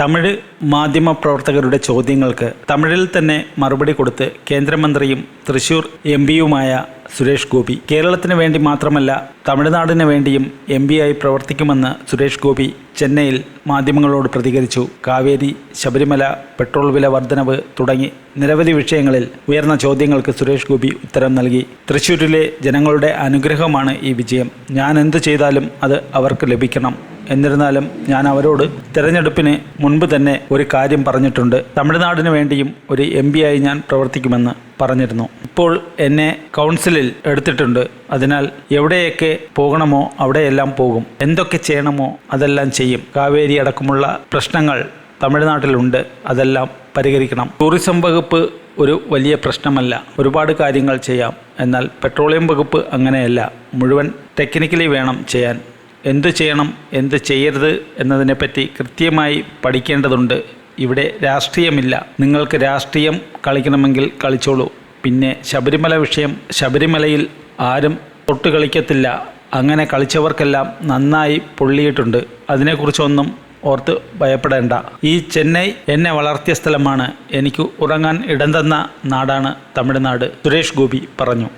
തമിഴ് മാധ്യമ പ്രവർത്തകരുടെ ചോദ്യങ്ങൾക്ക് തമിഴിൽ തന്നെ മറുപടി കൊടുത്ത് കേന്ദ്രമന്ത്രിയും തൃശൂർ എം പിയുമായ സുരേഷ് ഗോപി. കേരളത്തിന് വേണ്ടി മാത്രമല്ല തമിഴ്നാടിന് വേണ്ടിയും എം ആയി പ്രവർത്തിക്കുമെന്ന് സുരേഷ് ഗോപി ചെന്നൈയിൽ മാധ്യമങ്ങളോട് പ്രതികരിച്ചു. കാവേരി ശബരിമല പെട്രോൾ വില വർധനവ് തുടങ്ങി നിരവധി വിഷയങ്ങളിൽ ഉയർന്ന ചോദ്യങ്ങൾക്ക് സുരേഷ് ഗോപി ഉത്തരം നൽകി. തൃശ്ശൂരിലെ ജനങ്ങളുടെ അനുഗ്രഹമാണ് ഈ വിജയം. ഞാൻ എന്തു ചെയ്താലും അത് അവർക്ക് ലഭിക്കണം. എന്നിരുന്നാലും ഞാൻ അവരോട് തിരഞ്ഞെടുപ്പിന് മുൻപ് തന്നെ ഒരു കാര്യം പറഞ്ഞിട്ടുണ്ട്. തമിഴ്നാടിന് വേണ്ടിയും ഒരു എം ആയി ഞാൻ പ്രവർത്തിക്കുമെന്ന് പറഞ്ഞിരുന്നു. ഇപ്പോൾ എന്നെ കൗൺസിലിൽ എടുത്തിട്ടുണ്ട്. അതിനാൽ എവിടെയൊക്കെ പോകണമോ അവിടെയെല്ലാം പോകും. എന്തൊക്കെ ചെയ്യണമോ അതെല്ലാം ചെയ്യും. കാവേരി അടക്കമുള്ള പ്രശ്നങ്ങൾ തമിഴ്നാട്ടിലുണ്ട്. അതെല്ലാം പരിഹരിക്കണം. ടൂറിസം വകുപ്പ് ഒരു വലിയ പ്രശ്നമല്ല. ഒരുപാട് കാര്യങ്ങൾ ചെയ്യാം. എന്നാൽ പെട്രോളിയം വകുപ്പ് അങ്ങനെയല്ല. മുഴുവൻ ടെക്നിക്കലി വേണം ചെയ്യാൻ. എന്ത് ചെയ്യണം എന്ത് ചെയ്യരുത് എന്നതിനെപ്പറ്റി കൃത്യമായി പഠിക്കേണ്ടതുണ്ട്. ഇവിടെ രാഷ്ട്രീയമില്ല. നിങ്ങൾക്ക് രാഷ്ട്രീയം കളിക്കണമെങ്കിൽ കളിച്ചോളൂ. പിന്നെ ശബരിമല വിഷയം ശബരിമലയിൽ ആരും തൊട്ട് കളിക്കത്തില്ല. അങ്ങനെ കളിച്ചവർക്കെല്ലാം നന്നായി പൊള്ളിയിട്ടുണ്ട്. അതിനെക്കുറിച്ചൊന്നും ഓർത്ത് ഭയപ്പെടേണ്ട. ഈ ചെന്നൈ എന്നെ വളർത്തിയ സ്ഥലമാണ്. എനിക്ക് ഉറങ്ങാൻ ഇടം തന്ന നാടാണ് തമിഴ്നാട്. സുരേഷ് ഗോപി പറഞ്ഞു.